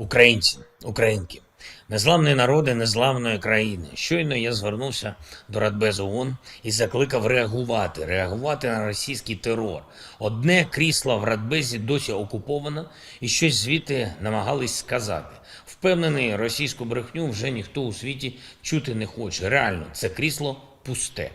Українці, українки, незламні народи незламної країни. Щойно я звернувся до Радбезу ООН і закликав реагувати, реагувати на російський терор. Одне крісло в Радбезі досі окуповано, і щось звідти намагались сказати. Впевнений, російську брехню вже ніхто у світі чути не хоче. Реально, це крісло пусте.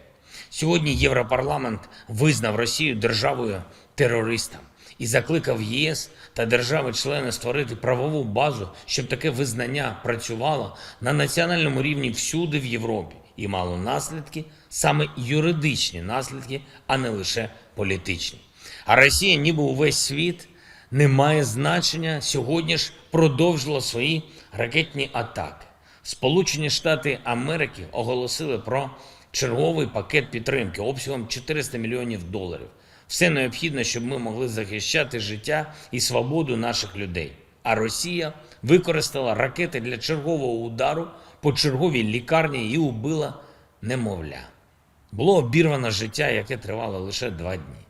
Сьогодні Європарламент визнав Росію державою терористом і закликав ЄС та держави-члени створити правову базу, щоб таке визнання працювало на національному рівні всюди в Європі і мало наслідки, саме юридичні наслідки, а не лише політичні. А Росія, ніби увесь світ, не має значення, сьогодні ж продовжила свої ракетні атаки. Сполучені Штати Америки оголосили про черговий пакет підтримки обсягом 400 мільйонів доларів. Все необхідне, щоб ми могли захищати життя і свободу наших людей. А Росія використала ракети для чергового удару по черговій лікарні і убила немовля. Було обірвано життя, яке тривало лише два дні.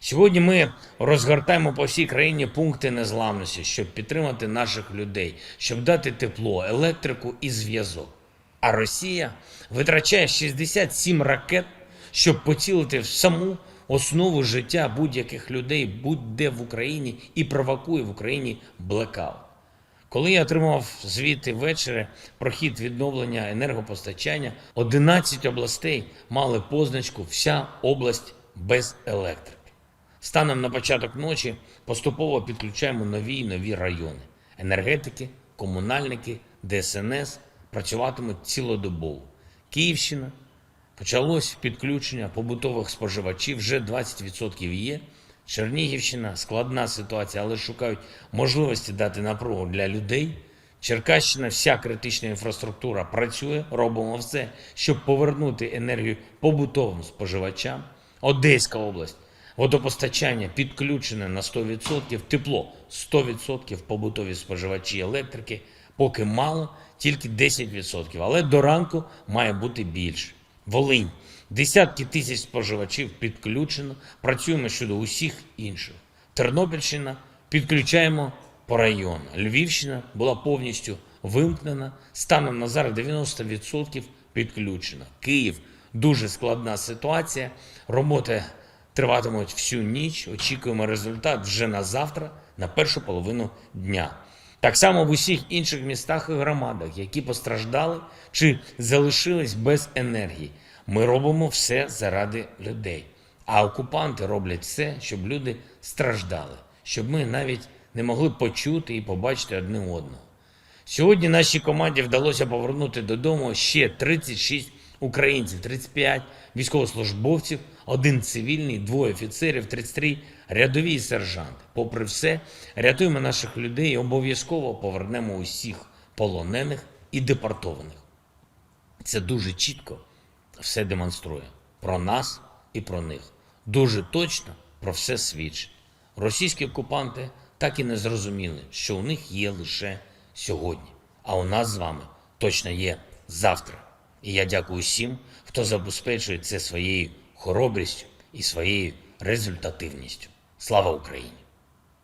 Сьогодні ми розгортаємо по всій країні пункти незламності, щоб підтримати наших людей, щоб дати тепло, електрику і зв'язок. А Росія витрачає 67 ракет, щоб поцілити в саму основу життя будь-яких людей, будь-де в Україні, і провокує в Україні блекаут. Коли я отримав звіти ввечері про хід відновлення енергопостачання, 11 областей мали позначку Вся область без електрики. Станом на початок ночі поступово підключаємо нові і нові райони. Енергетики, комунальники, ДСНС працюватимуть цілодобово. Київщина почалось підключення побутових споживачів, вже 20% є. Чернігівщина складна ситуація, але шукають можливості дати напругу для людей. Черкащина, вся критична інфраструктура працює, робимо все, щоб повернути енергію побутовим споживачам. Одеська область. Водопостачання підключене на 100%, тепло 100% побутові споживачі електрики, поки мало, тільки 10%, але до ранку має бути більше. Волинь. Десятки тисяч споживачів підключено, працюємо щодо усіх інших. Тернопільщина підключаємо по району. Львівщина була повністю вимкнена, станом на зараз 90% підключена. Київ дуже складна ситуація. Роботи триватимуть всю ніч. Очікуємо результат вже на завтра, на першу половину дня. Так само в усіх інших містах і громадах, які постраждали чи залишились без енергії. Ми робимо все заради людей. А окупанти роблять все, щоб люди страждали, щоб ми навіть не могли почути і побачити одне одного. Сьогодні нашій команді вдалося повернути додому ще 36 українців, 35 військовослужбовців, один цивільний, двоє офіцерів, 33 рядові і сержанти. Попри все, рятуємо наших людей і обов'язково повернемо усіх полонених і депортованих. Це дуже чітко все демонструє про нас і про них. Дуже точно про все свідчить. Російські окупанти так і не зрозуміли, що у них є лише сьогодні, а у нас з вами точно є завтра. І я дякую всім, хто забезпечує це своєю хоробрістю і своєю результативністю. Слава Україні!